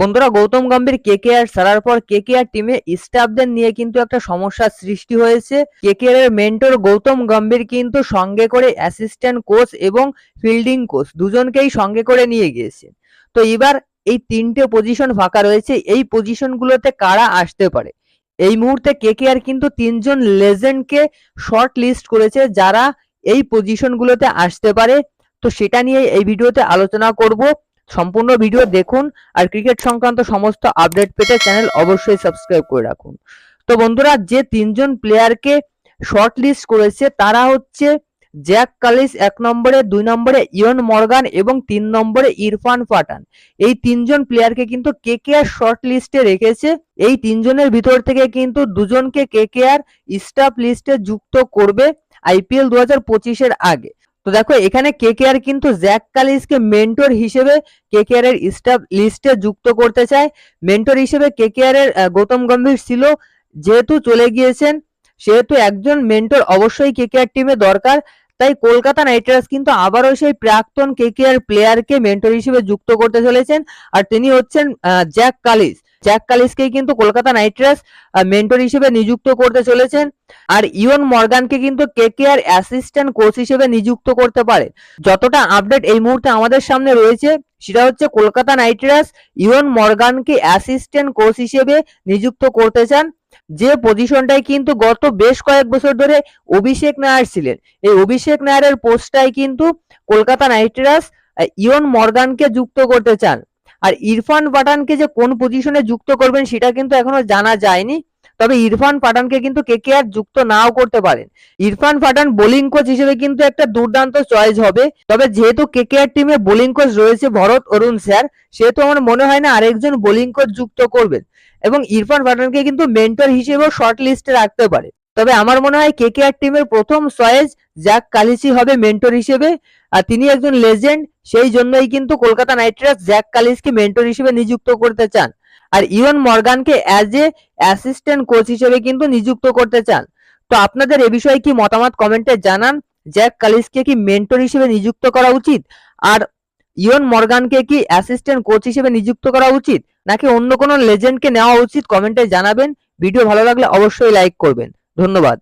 বন্ধুরা, গৌতম গম্ভীর, কেকেআর ছাড়ার পর কে কে আর টিমে স্টাফদের নিয়ে কিন্তু একটা সমস্যার সৃষ্টি হয়েছে। কেকেআর এর মেন্টর গৌতম গম্ভীর কিন্তু সঙ্গে করে অ্যাসিস্ট্যান্ট কোচ এবং ফিল্ডিং কোচ দুজনকেই সঙ্গে করে নিয়ে গিয়েছেন তো এবার এই তিনটে পজিশন ফাঁকা রয়েছে, এই পজিশনগুলোতে কারা আসতে পারে? এই মুহূর্তে কে কে আর কিন্তু তিনজন লেজেন্ডকে শর্ট লিস্ট করেছে, যারা এই পজিশনগুলোতে আসতে পারে। তো সেটা নিয়ে এই ভিডিওতে আলোচনা করব। সম্পূর্ণ ভিডিও দেখুন আর ক্রিকেট সংক্রান্ত সমস্ত আপডেট পেতে চ্যানেল অবশ্যই সাবস্ক্রাইব করে রাখুন। তো বন্ধুরা, যে তিনজন প্লেয়ারকে শর্ট লিস্ট করেছে, তারা হচ্ছে জ্যাক কালিস এক নম্বরে, দুই নম্বরে ইয়ন মর্গান এবং তিন নম্বরে ইরফান পাঠান এই তিনজন প্লেয়ারকে কিন্তু কেকেআর শর্ট লিস্টে রেখেছে। এই তিনজনের ভিতর থেকে কিন্তু দুজনকে কেকেআর স্টাফ লিস্টে যুক্ত করবে আইপিএল দু হাজার পঁচিশের আগে। তো দেখো, এখানে কে কেকেআর কিন্তু জ্যাক কালিসকে মেন্টর হিসেবে কেকেআর এর স্টাফ লিস্টে যুক্ত করতে চায়। মেন্টর হিসেবে কেকেআর এর গৌতম গম্ভীর ছিল, যেহেতু চলে গিয়েছেন, সেহেতু একজন মেন্টর অবশ্যই কে কেকেআর টিমে দরকার। তাই কলকাতা নাইট রাইডার্স কিন্তু আবারও সেই প্রাক্তন কে কেকেআর প্লেয়ারকে মেন্টর হিসেবে যুক্ত করতে চলেছেন। আর তিনি হচ্ছেন জ্যাক কালিস জ্যাক কালিসকেই কিন্তু কলকাতা নাইট মেন্টর হিসেবে নিযুক্ত করতে চলেছেন। আর ইয়ন মর্গানকে কিন্তু কেকেআর অ্যাসিস্ট্যান্ট কোচ হিসেবে নিযুক্ত করতে পারে। যতটা আপডেট এই মুহূর্তে আমাদের সামনে রয়েছে, সেটা হচ্ছে কলকাতা নাইট রাইডার্স ইয়ন মর্গানকে অ্যাসিস্ট্যান্ট কোচ হিসেবে নিযুক্ত করতে চান। যে পজিশনটাই কিন্তু গত বেশ কয়েক বছর ধরে অভিষেক নায়ার ছিলেন। এই অভিষেক নায়ারের পোস্টটাই কিন্তু কলকাতা নাইট রাইডার্স ইয়ন মর্গানকে যুক্ত করতে চান। আর ইরফান পাঠানকে যে কোন পজিশনে যুক্ত করবেন সেটা কিন্তু এখনও জানা যায়নি। তবে ইরফান পাঠানকে কিন্তু কে কে আর যুক্ত নাও করতে পারেন। ইরফান পাঠান বোলিং কোচ হিসেবে কিন্তু একটা দুর্দান্ত চয়েস হবে। তবে যেহেতু কেকেআর টিমে বোলিং কোচ রয়েছে ভরত অরুণ স্যার, সেহেতু আমার মনে হয় না আরেকজন বোলিং কোচ যুক্ত করবেন। এবং ইরফান পাঠানকে কিন্তু মেন্টর হিসেবেও শর্ট লিস্টে রাখতে পারে। তবে আমার মনে হয় কেকেআর টিমের প্রথম চয়েস জ্যাক কালিসি হবে মেন্টর হিসেবে। আর তিনি একজন লেজেন্ড, সেই জন্যই কিন্তু কলকাতা নাইট রাইডার্স জ্যাক কালিসকে মেন্টর হিসেবে নিযুক্ত করতে চান। আর ইয়ন মর্গানকে অ্যাজ এ অ্যাসিস্ট্যান্ট কোচ হিসেবে কিন্তু নিযুক্ত করতে চান। তো আপনাদের এ বিষয়ে কি মতামত কমেন্টে জানান। জ্যাক কালিসকে কি মেন্টর হিসেবে নিযুক্ত করা উচিত? আর ইয়ন মর্গানকে কি অ্যাসিস্ট্যান্ট কোচ হিসেবে নিযুক্ত করা উচিত? নাকি অন্য কোনো লেজেন্ডকে নেওয়া উচিত? কমেন্টে জানাবেন। ভিডিও ভালো লাগলে অবশ্যই লাইক করবেন। ধন্যবাদ।